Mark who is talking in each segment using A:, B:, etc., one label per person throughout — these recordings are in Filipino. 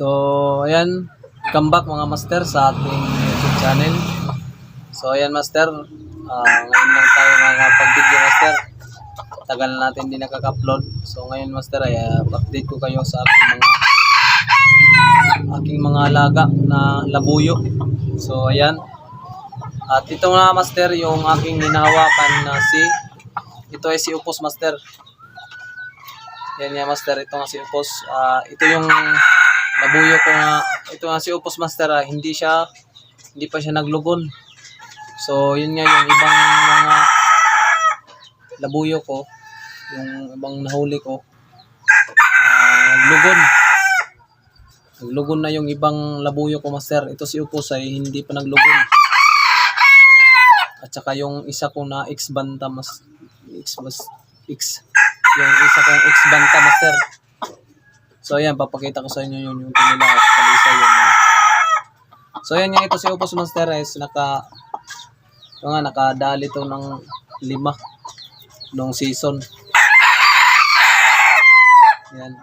A: So, ayan. Come back mga master sa ating YouTube channel. So, ayan master. Ah, ngayon lang tayo makakapag-video master. Tagal na natin din nakaka-upload. So, ngayon master ay ah, update ko kayo sa aking mga aking mga alaga na labuyo. So, ayan. At ito nga master yung aking hinahawakan na si ito ay si Upos master. Yan nga master, ito nga si Upos. Ah, ito yung labuyo ko nga, ito nga si Upos master, ah, hindi siya, hindi pa siya naglugon. So, yun nga yung ibang mga labuyo ko, yung ibang nahuli ko, ah, naglugon. Naglugon na yung ibang labuyo ko master. Ito si Upos ay hindi pa naglugon. At saka yung isa ko na X banta mas X mas X yung isa kong X banta master. So ayan, papakita ko sa inyo yun yung tinila at kalisa yun. no? So ayan nga ito si Opus Master is naka ito nga nakadali to ng lima nung season. Yan.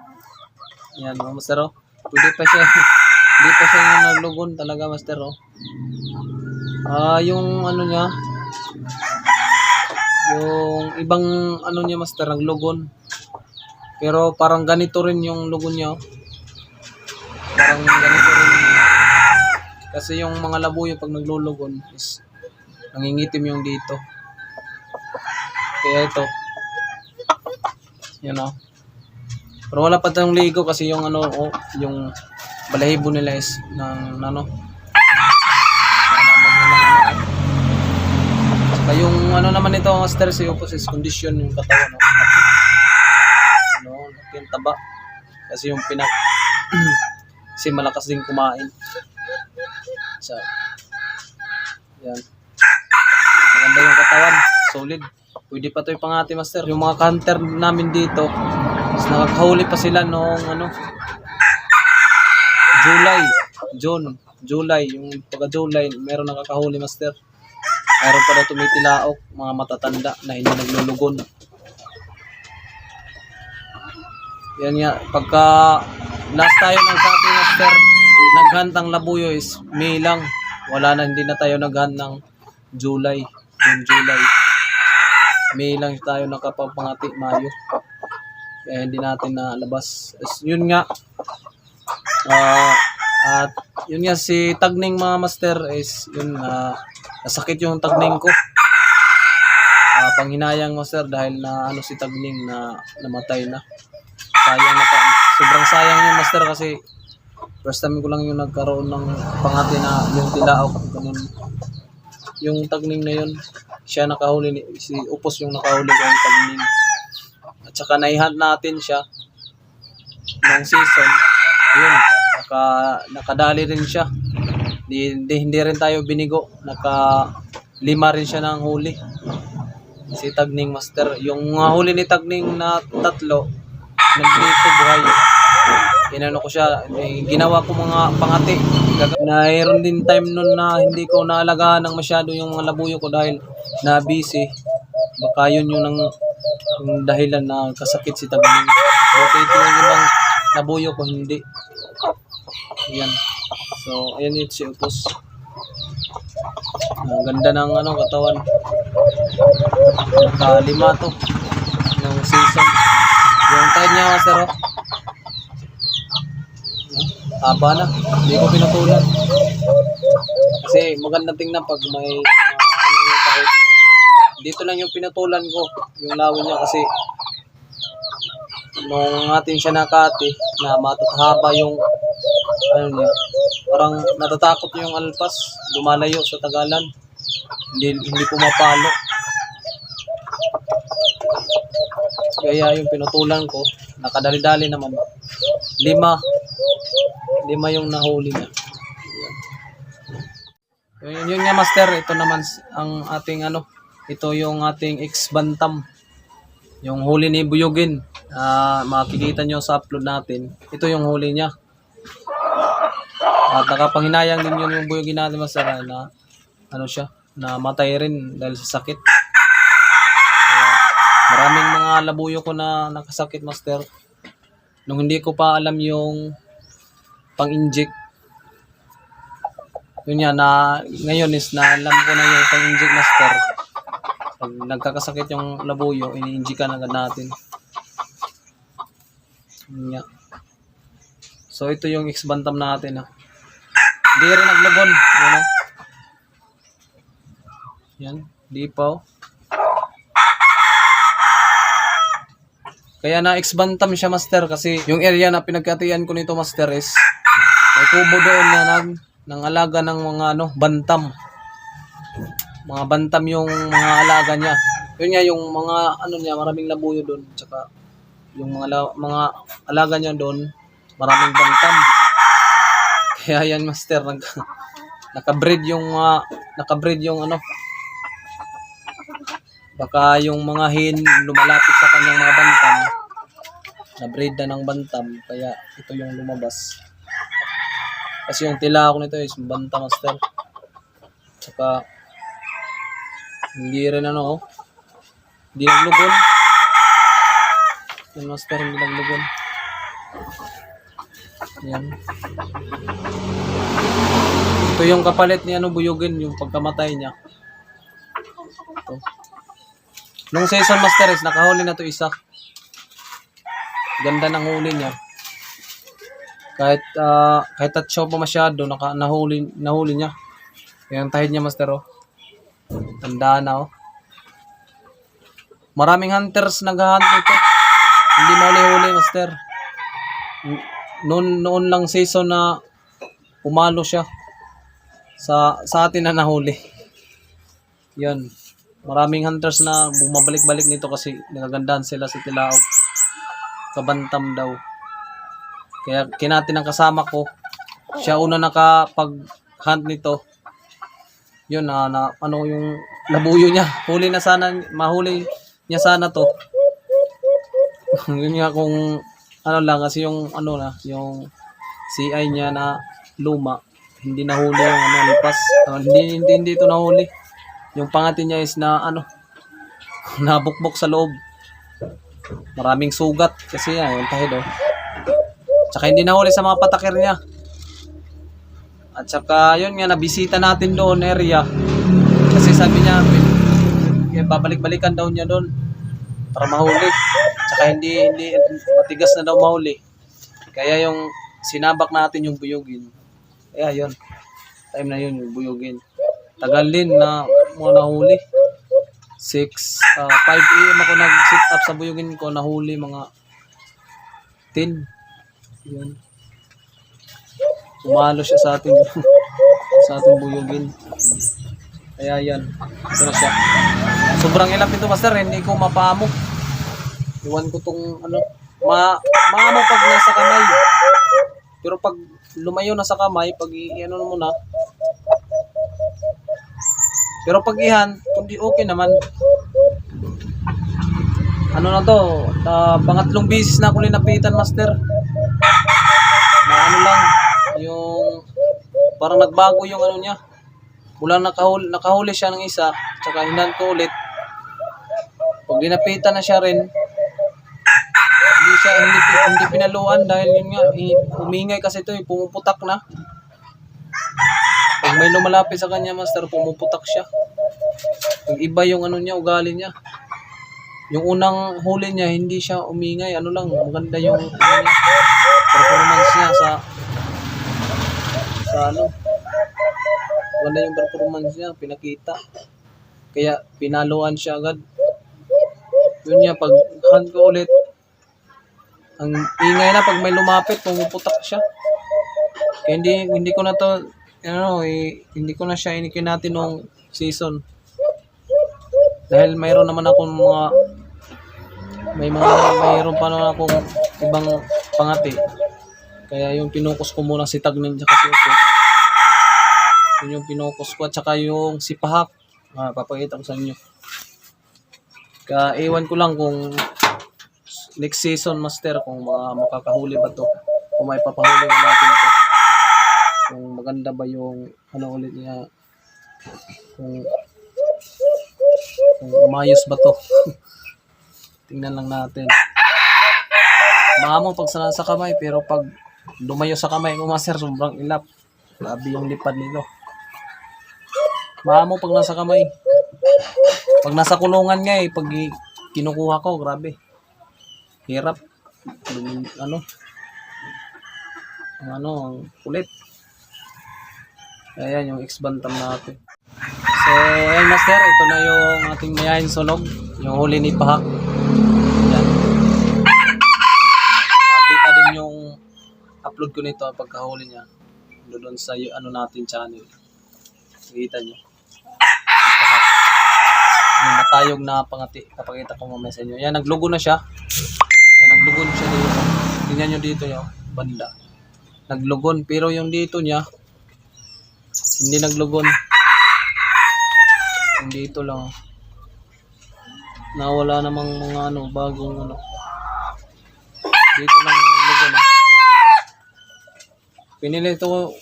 A: Yan, mga master oh. Pwede pa siya. Hindi pa siya yung naglugon talaga master oh. Ah, yung ano niya, yung ibang ano niya master naglugon. Pero parang ganito rin yung lugon niya. oh. Parang ganito rin. Kasi yung mga labuyo pag naglulugon is nangingitim yung dito. Kaya ito. Yan oh. Pero wala pa tayong ligo kasi yung ano, oh, yung balahibo nila is ng ano, Saka yung ano naman ito, master, si Opus is condition yung katawan. No? Laki. Ano, laki yung taba. Kasi yung pinak... kasi malakas din kumain. So, yan. Maganda yung katawan. Solid. Pwede pa ito yung pangati, master. Yung mga counter namin dito, is nakakahuli pa sila noong ano, July. June. July. Yung pagka July, meron nakakahuli, master. Meron pa daw tumitilaok, mga matatanda na hindi naglulugon. Yan nga, pagka last tayo nagkati master, naghantang labuyo is May lang. Wala na, hindi na tayo naghan ng July, June, July. May lang tayo nakapapangati, Mayo. Kaya hindi natin nalabas. Is, yun nga, ah, at yun nga si Tagning mga master is yun na nasakit yung Tagning ko. Ah, panghinayang master dahil na ano si Tagning na namatay na. Sayang na pa. Sobrang sayang yung master kasi first time ko lang yung nagkaroon ng pangati na yung tilaok ganun. Yung Tagning na yun, siya nakahuli ni si Upos yung nakahuli ko yung Tagning. At saka naihunt natin siya ng season. Ayun, naka, nakadali rin siya. Di, di, hindi rin tayo binigo. Naka lima rin siya ng huli. Si Tagning Master. Yung huli ni Tagning na tatlo, nagdito buhay. Inano ko siya, eh, ginawa ko mga pangati. Mayroon din time nun na hindi ko naalagaan ng masyado yung mga labuyo ko dahil na busy. Baka yun yung, nang, yung dahilan na kasakit si Tagning. Okay, ito yung ibang labuyo ko, hindi. Yan. So, ayan yun si Upos. Ang ganda ng ano, katawan. Nakalima to. Ng season. Niya, master, oh. Haba na. Hindi ko pinutulan. Kasi maganda tingnan pag may uh, ano yung kahit. Dito lang yung pinutulan ko. Yung lawin niya kasi nung atin siya nakati na matatahaba yung ano niya, parang natatakot yung alpas, lumalayo sa tagalan. Hindi, hindi pumapalo. Kaya yung pinutulan ko, nakadali-dali naman. Lima. Lima yung nahuli niya. Yun, yun nga master, ito naman ang ating ano, ito yung ating ex-bantam. Yung huli ni Buyugin. Ah, makikita nyo sa upload natin. Ito yung huli niya. At nakapanghinayang din yun yung Buyugin natin master na ano siya, na matay rin dahil sa sakit. Maraming mga labuyo ko na nakasakit master. Nung hindi ko pa alam yung pang-inject. Yun yan, na, ngayon is na alam ko na yung pang-inject master. Pag nagkakasakit yung labuyo, ini-inject agad natin. Yun nga. So ito yung X-Bantam natin. Ah. Hindi rin naglagon. Yan, ah. Yan, di pa. Kaya na X-Bantam siya master kasi yung area na pinagkatian ko nito master is may kubo doon na nag, ng alaga ng mga ano, bantam. Mga bantam yung mga alaga niya. Yun nga yung mga ano niya, maraming labuyo doon. Tsaka yung mga mga alaga niya doon, maraming bantam. Kaya yan master, nag, nakabreed yung mga, nakabreed yung ano, baka yung mga hin lumalapit sa kanyang mga bantam, na-breed na ng bantam, kaya ito yung lumabas. Kasi yung tila ko nito is bantam master. Tsaka, hindi rin ano, oh. hindi naglugon. Yung master, hindi naglugon. Yan. Ito yung kapalit ni ano buyugin, yung pagkamatay niya. Ito. Nung season master is, nakahuli na to isa. Ganda ng huli niya. Kahit ah, kahit touch pa masyado, naka, nahuli, nahuli niya. Yung tahid niya master oh. Tanda na oh. Maraming hunters naghahunt nito. Hindi mahuli-huli master. Noon noon lang season na pumalo siya sa sa atin na nahuli. 'Yon. Maraming hunters na bumabalik-balik nito kasi nagagandahan sila sa Tilaok. Kabantam daw. Kaya kinati ng kasama ko. Siya una nakapag-hunt nito. Yun na, na ano yung labuyo niya. Huli na sana, mahuli niya sana to. Yun nga kung ano lang kasi yung ano na, yung CI niya na luma, hindi nahuli yung ano, lipas. Ah, hindi, hindi, hindi ito nahuli. Yung pangati niya is na ano, nabukbok sa loob. Maraming sugat kasi yan, yung tahid oh. Tsaka hindi nahuli sa mga patakir niya. At saka yun nga, nabisita natin doon area. Kasi sabi niya, babalik-balikan daw niya doon para mahuli. Tsaka hindi, hindi, matigas na daw mahuli. Kaya yung sinabak natin yung buyugin. Kaya yun, time na yun yung buyugin. Tagal din na mga nahuli. 6, uh, 5 a.m. ako nag-sit up sa buyugin ko, nahuli mga 10. Yun. Sumalo siya sa ating sa ating buyugin. Kaya yan. Ito na siya. Sobrang ilap ito master, hindi ko mapamok. Iwan ko tong ano, ma maamo pag nasa kamay. Pero pag lumayo na sa kamay, pag i ano mo na. Pero pag ihan, kundi okay naman. Ano na to, uh, pangatlong bisis na ako linapitan master. Na ano lang, yung parang nagbago yung ano niya. Mula nakahuli, nakahuli siya ng isa, tsaka hinan ko ulit. Pag linapitan na siya rin, hindi siya hindi, hindi pinaluan dahil yun nga, i- umingay kasi ito, eh, pumuputak na. Pag may lumalapit sa kanya, master, pumuputak siya. Pag iba yung ano niya, ugali niya. Yung unang huli niya, hindi siya umingay. Ano lang, maganda yung ano niya, performance niya sa sa ano. Maganda yung performance niya, pinakita. Kaya pinaluan siya agad. Yun niya, pag hunt ko ulit, ang ingay na pag may lumapit, pumuputak siya. Kaya hindi, hindi ko na to, ano, eh, hindi ko na siya inikinati nung season. Dahil mayroon naman akong mga may mga mayroon pa naman akong ibang pangati. Kaya yung pinukus ko muna si Tagnin tsaka si Upo. Yun yung pinukus ko at saka yung si Pahak. Ah, papakita ko sa inyo. Kaya ewan ko lang kung next season master kung mga makakahuli ba to. Kung may papahuli na natin to. Maganda ba yung ano ulit niya. Kung kung umayos ba to. Tingnan lang natin. Maamo pag sa nasa kamay pero pag lumayo sa kamay ko master, sobrang ilap. Grabe yung lipad nito. Maamo pag nasa kamay. Pag nasa kulungan nga eh, pag kinukuha ko, grabe. Hirap. Ano? Ano, ang kulit. Ayan yung X-Bantam natin. So, ayan master, ito na yung ating mayahin sunog. Yung huli ni Pahak. Ayan. Nakita din yung upload ko nito pagkahuli niya. Doon sa ano natin channel. Nakita niyo. Yung matayog na pangati. Kapakita ko mamaya sa inyo. Ayan, naglugo na siya. Ayan, naglugon siya dito. Tingnan nyo dito yung banda. Naglugon. Pero yung dito niya, hindi naglugon. Dito lang. Nawala namang mga ano, bagong ano. Dito lang naglugon. Eh. Pinili ito,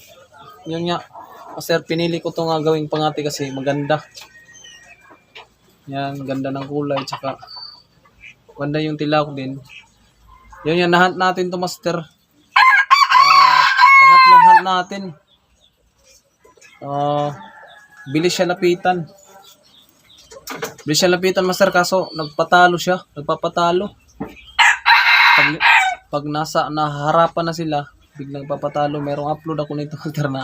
A: yun nga, sir, pinili ko to nga gawing pangati kasi maganda. Yan, ganda ng kulay, tsaka ganda yung tilak din. Yun yan, nahunt natin to master. Ah, pangatlong hunt natin. Ah, bilis siya lapitan. Bilis siya lapitan, master, kaso nagpatalo siya, nagpapatalo. Pag, pag nasa, naharapan na sila, biglang papatalo. Merong upload ako nito, master, na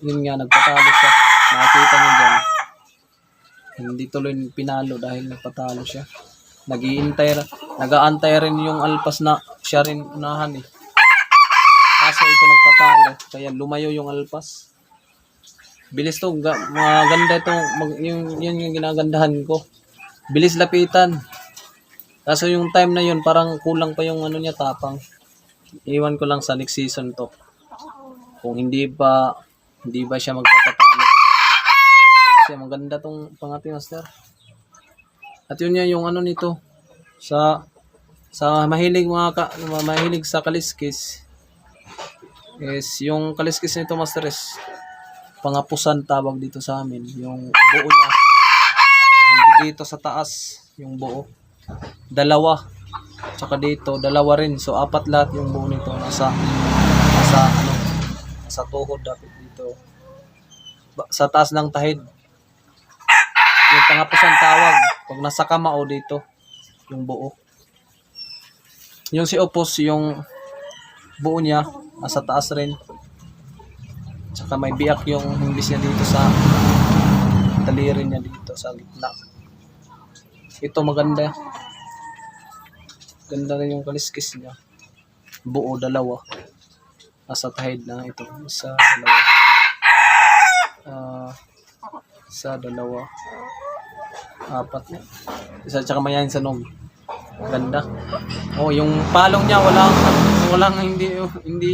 A: yun nga, nagpatalo siya. Nakita niyo dyan. Hindi tuloy pinalo dahil nagpatalo siya. Nagiintay, nag-aantay rin yung alpas na siya rin unahan eh. Kaso ito nagpatalo, kaya lumayo yung alpas. Bilis to, ga, maganda ito, mag, yung, yun yung ginagandahan ko. Bilis lapitan. Kaso yung time na yun, parang kulang pa yung ano niya, tapang. Iwan ko lang sa next season to. Kung hindi ba, hindi ba siya magpapatalo. Kasi maganda tong pangati master. At yun yan yung ano nito. Sa sa mahilig mga ka, mahilig sa kaliskis is yung kaliskis nito master is pangapusan tawag dito sa amin. Yung buo niya. Dito sa taas yung buo. Dalawa. Tsaka dito, dalawa rin. So apat lahat yung buo nito nasa nasa ano nasa tuhod dapat dito. Sa taas ng tahid. Yung pangapusan tawag. Pag nasa kamao dito, yung buo. Yung si Opos, yung buo niya, nasa taas rin. Tsaka may biyak yung imbis niya dito sa daliri niya dito sa gitna. Ito maganda. Ganda rin yung kaliskis niya. Buo dalawa. Nasa tahid na ito. Isa, dalawa. Ah, isa, dalawa. Apat na. Isa tsaka mayahin sa nog. Ganda. Oh, yung palong niya walang walang hindi hindi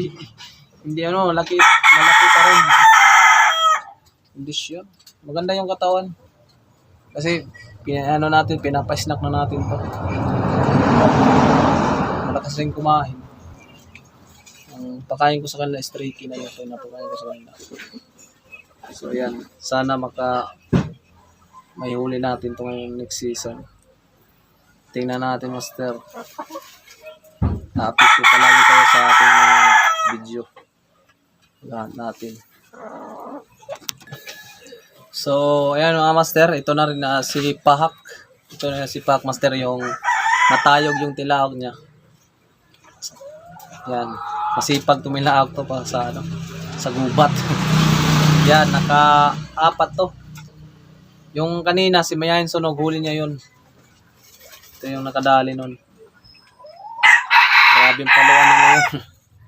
A: hindi ano, malaki malaki pa rin. Hindi siya. Maganda yung katawan. Kasi ano natin, pinapa-snack na natin to. Malakas rin kumain. Ang pakain ko sa kanila, streaky na yun. Ito yung napakain ko sa kanila. So yan, sana maka may huli natin ito ngayong next season. Tingnan natin, Master. Na-update ko palagi kayo sa ating mga video. Lahat natin. So, ayan mga Master. Ito na rin na si Pahak. Ito na si Pahak, Master, yung natayog yung tilaog niya. Yan. Masipag tumilaog to pa sa ano, sa gubat. Yan, naka-apat to. Yung kanina, si Mayahin Sunog, huli niya yun. Ito yung nakadali nun. Grabe yung paluan nila yun.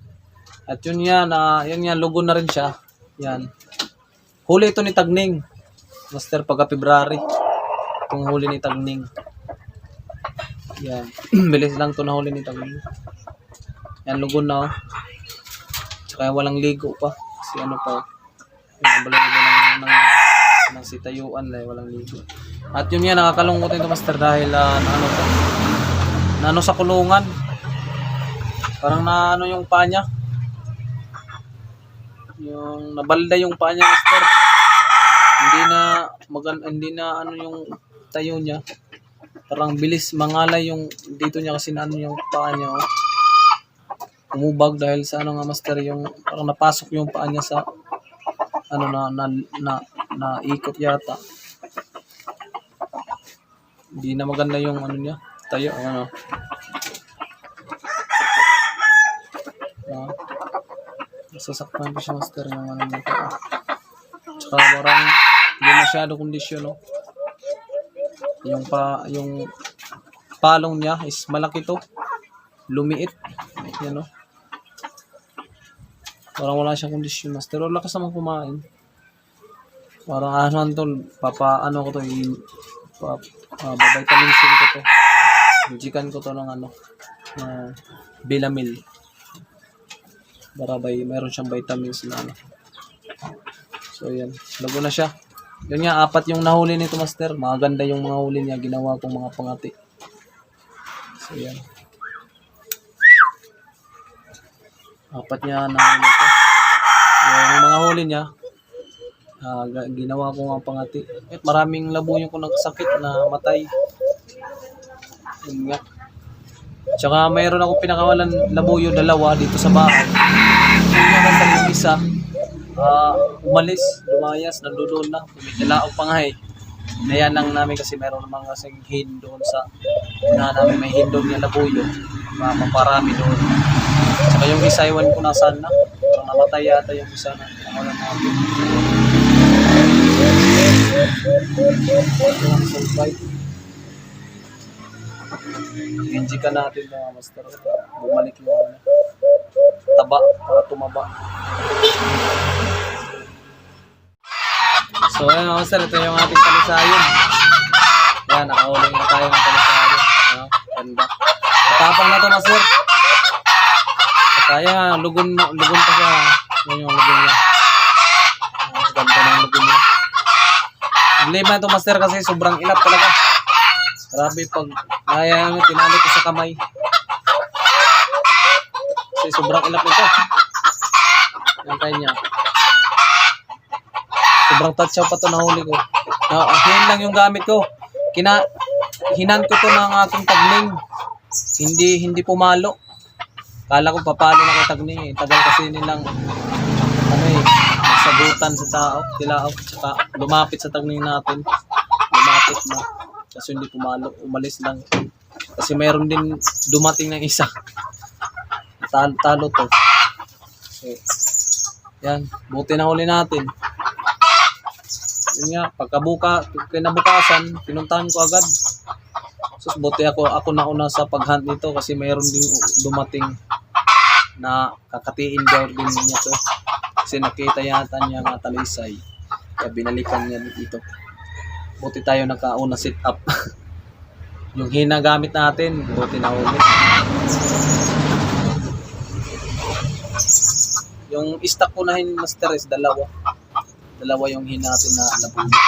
A: At yun yan, ah, yun yan, lugo na rin siya. Yan. Huli ito ni Tagning. Master, pagka February. Itong huli ni Tagning. Yan. Bilis lang to na huli ni Tagning. Yan, lugo na oh. Tsaka walang ligo pa. Kasi ano pa. Yung balay ng, ng, ng sitayuan lang, walang ligo. At yun yan, nakakalungkot ito master dahil ah, na ano to, na ano sa kulungan. Parang na ano yung paa. Yung nabalda yung paa niya master. Hindi na magan hindi na ano yung tayo niya. Parang bilis mangalay yung dito niya kasi na ano yung paa niya. Oh. umubag dahil sa ano nga master yung parang napasok yung paa niya sa ano na na na, na ikot yata. Hindi na maganda yung ano niya. Tayo, ano. Ah, nasasaktan ko siya master yung ano paa. Tsaka parang hindi masyado kondisyon, no? Yung pa, yung palong niya is malaki to. Lumiit. Yan, no? Parang wala siyang kondisyon, master. Pero lakas naman kumain. Parang ano to, papa, ano ko to, i, pa, uh, vitamin ko to. Jikan ko to ng ano, na Bilamil. Para bay, meron siyang vitamins na ano. So, yan. Lago na siya. Yun nga, apat yung nahuli nito, Master. Maganda yung mga huli niya. Ginawa kong mga pangati. So, yan. Apat niya nahuli ito. Yung mga huli niya, ga- ginawa ko nga pangati. At maraming labo yung kung nagsakit na matay. Yun nga. Tsaka mayroon ako pinakawalan labuyo dalawa dito sa bahay. Yung nga kasi yung isa, ah, umalis, lumayas, nandoon na. Tumikilaog pa nga eh. Nayan lang namin kasi meron naman kasing hin doon sa na namin may hin doon yung labuyo. Uh, doon. Tsaka yung isa, iwan ko nasaan na. Parang namatay yata yung isa na nakawalan natin. Yung sulfite. Genji ka natin mga master. Bumalik yung ano, taba para tumaba. So ayun mga master, ito yung ating talisayon. Yan, nakahuli na tayo ng talisayon. Ano, ganda. Matapang na to master. Kaya lugon, mo- lugon pa siya. Yan yung lugon niya. Ah, ganda ng lugon niya. Problema ito master kasi sobrang ilap talaga. Grabe pag kaya nga tinali ko sa kamay. Kasi sobrang ilap nito. Yung kanya. Sobrang tatsaw pa to nahuli ko. Hin lang yung gamit ko. Kina hinan ko to ng aking tagling. Hindi hindi pumalo. Kala ko papalo na kay tagling eh. Tagal kasi nilang ano eh, sagutan sa tao, tilao, tsaka lumapit sa tagling natin. Lumapit na. Kasi hindi pumalo, umalis lang. Kasi mayroon din dumating ng isa. Talo, talo to. So, yan, buti na huli natin. Yun nga, pagkabuka, kinabukasan, pinuntahan ko agad. So, buti ako, ako na una sa paghunt nito kasi mayroon din dumating na kakatiin daw din niya to. Kasi nakita yata niya nga talisay. Kaya binalikan niya dito. Buti tayo nakauna sit up. yung hinagamit natin, buti na ulit. Yung stock ko na master is dalawa. Dalawa yung hina natin na nabulo.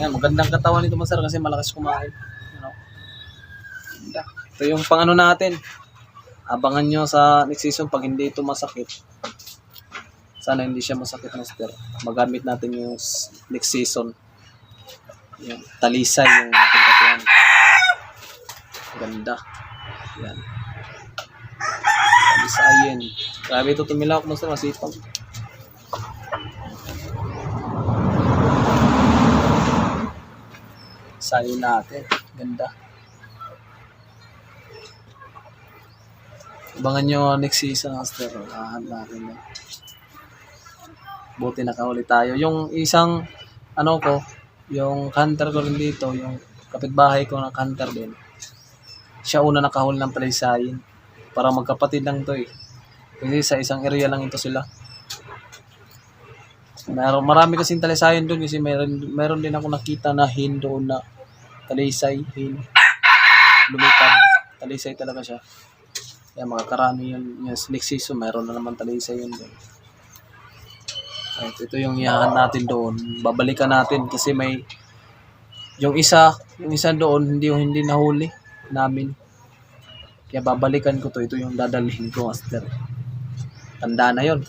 A: Yan, magandang katawan nito master kasi malakas kumain. Ano? Ito yung pangano natin. Abangan nyo sa next season pag hindi ito masakit. Sana hindi siya masakit master. Magamit natin yung next season. Yung talisay yung ating katawan. Ganda. Yan. Talisayin. Grabe ito tumilawak master. Masipag. Sayo natin. Ganda. Abangan nyo next season, Master. Ahan natin yan. Buti nakahuli tayo. Yung isang, ano ko, yung hunter ko rin dito, yung kapitbahay ko na hunter din. Siya una nakahuli ng palisayin. Para magkapatid lang to eh. Kasi sa isang area lang ito sila. Meron, marami kasing talisayan doon kasi meron, meron din ako nakita na hin doon na talisay, hin. Lumipad. Talisay talaga siya. Kaya makakarami yun. Yung next season, meron na naman talisay yun doon. At ito yung iyahan natin doon. Babalikan natin kasi may yung isa, yung isa doon hindi yung hindi nahuli namin. Kaya babalikan ko to. Ito yung dadalhin ko, master. Tanda na yon.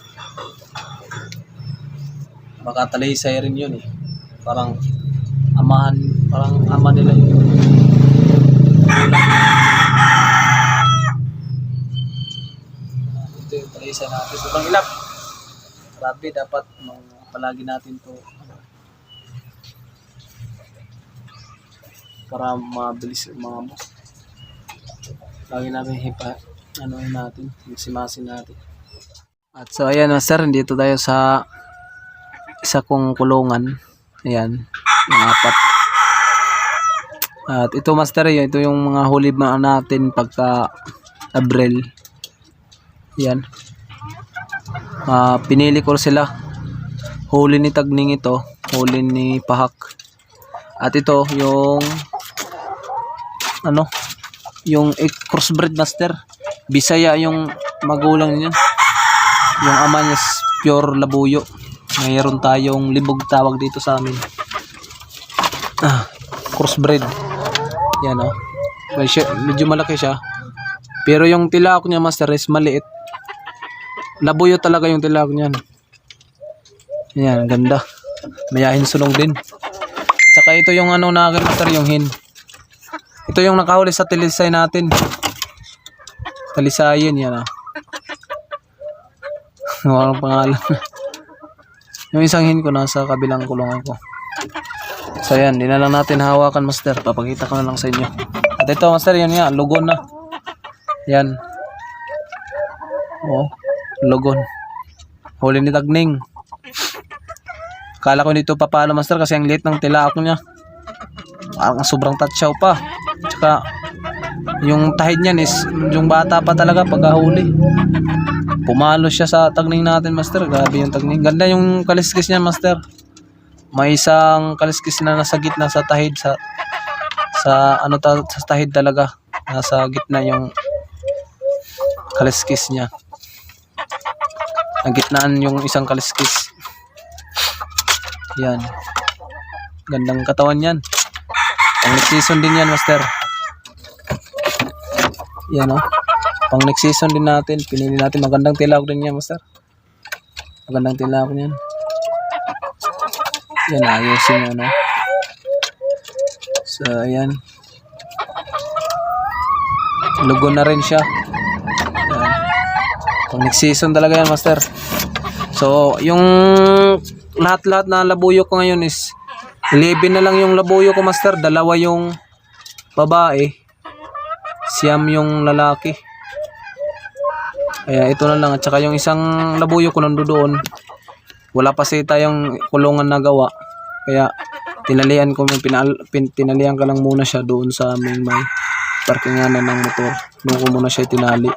A: Baka talisay rin yun eh. Parang amahan, parang ama nila yun. ito yung palisa natin. Sobrang ilap. Grabe, dapat palagi natin to ano, para mabilis mga boss. Lagi namin hipa, ano natin, simasin natin. At so ayan master, dito tayo sa isa kong kulungan. Ayan, yung apat. At ito master, yun, ito yung mga huli mga natin pagka Abril. Yan. Ah, pinili ko sila. Huli ni Tagning ito, huli ni Pahak. At ito yung ano, yung eh, crossbreed master. Bisaya yung magulang niya. Yung ama niya pure labuyo. Mayroon tayong libog tawag dito sa amin. Ah, crossbreed. Yan oh. Well, medyo malaki siya. Pero yung tilak niya master is maliit. Labuyo talaga yung tilak niyan. Yan, ganda. Mayahin sulong din. Tsaka ito yung ano na akin master yung hin. Ito yung nakahuli sa tilisay natin. Talisayin yan ah. Walang pangalan. yung isang hin ko nasa kabilang kulungan ko. So yan, di na lang natin hawakan master. Papakita ko na lang sa inyo. At ito master, yan nga, lugon na. Yan. Oh, lugon. Huli ni Tagning. Kala ko dito papalo master kasi ang liit ng tilak niya. Parang sobrang tatsaw pa. Tsaka yung tahid niyan is yung bata pa talaga pagkahuli. Pumalo siya sa tagning natin master. Grabe yung tagning. Ganda yung kaliskis niya master. May isang kaliskis na nasa gitna sa tahid sa sa ano ta, sa tahid talaga. Nasa gitna yung kaliskis niya. Ang gitnaan yung isang kaliskis. Yan. Gandang katawan yan. Pang next season din yan, master. Yan, oh. Pang next season din natin. Pinili natin. Magandang tilawak din yan, master. Magandang tilawak niyan. Yan, ayusin ano. So, ayan. Lugo na rin siya. Yan. Pang next season talaga yan, master. So, yung lahat-lahat na labuyo ko ngayon is 11 na lang yung labuyo ko, master. Dalawa yung babae. Siyam yung lalaki. Kaya ito na lang. At saka yung isang labuyo ko nando doon. Wala pa si tayong kulungan na gawa. Kaya tinalian ko, pinal, pin, tinalian ka lang muna siya doon sa aming may parkinganan ng motor. Doon ko muna siya tinali.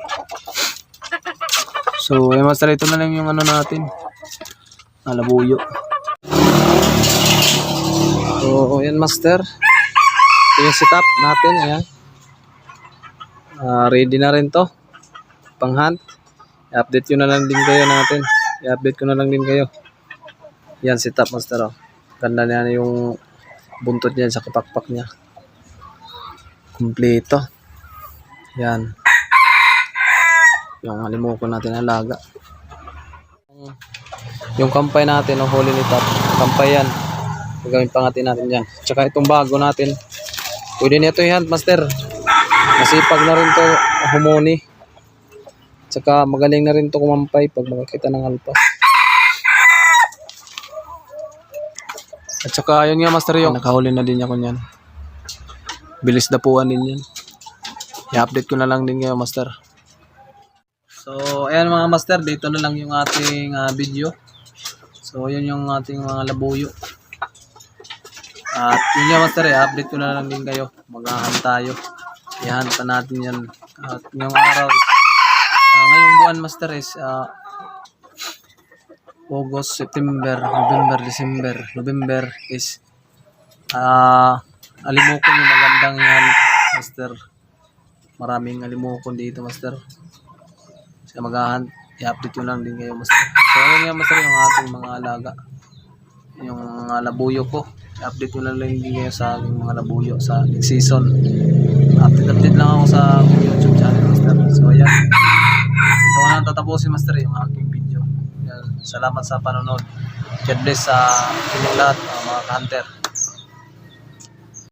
A: So, eh, master, ito na lang yung ano natin. Ah, labuyo. So, ayan master. Ito yung setup natin. Ayan. Ah, ready na rin to. Pang hunt. I-update ko na lang din kayo natin. I-update ko na lang din kayo. Yan, setup master. Oh. Ganda na yung buntot niya sa kapakpak niya. Kompleto. Yan. Yung halimuko natin alaga. Yung kampay natin, ang huli ni top. Kampay yan. Gagawin pa natin natin yan. Tsaka itong bago natin. Pwede nito i-hunt, master. Masipag na rin to humuni. Tsaka magaling na rin to kumampay pag makakita ng alpas. At saka yun nga master yung nakahuli na din ako niyan. Bilis dapuan din yan. I-update ko na lang din kayo master. So ayan mga master, dito na lang yung ating ah, video. So yun yung ating mga labuyo. At yun nga master, i-update ko na lang din kayo. Maghahan tayo. Ihan pa natin yan. At ngayong araw, ah, ngayong buwan master is ah, August, September, November, December, November is ah alimukon yung magandang yan, Master. Maraming alimukon dito, Master. Kaya maghahan, i-update ko lang din kayo, Master. So, ayun nga, Master, yung ating mga alaga. Yung mga labuyo ko. I-update ko lang din sa aking mga labuyo sa next season. Update-update lang ako sa YouTube channel, Master. So, ayan. Ito na tatapusin, Master, yung aking video. Yan. Salamat sa panonood. God bless sa inyong lahat, uh, mga ka-hunter.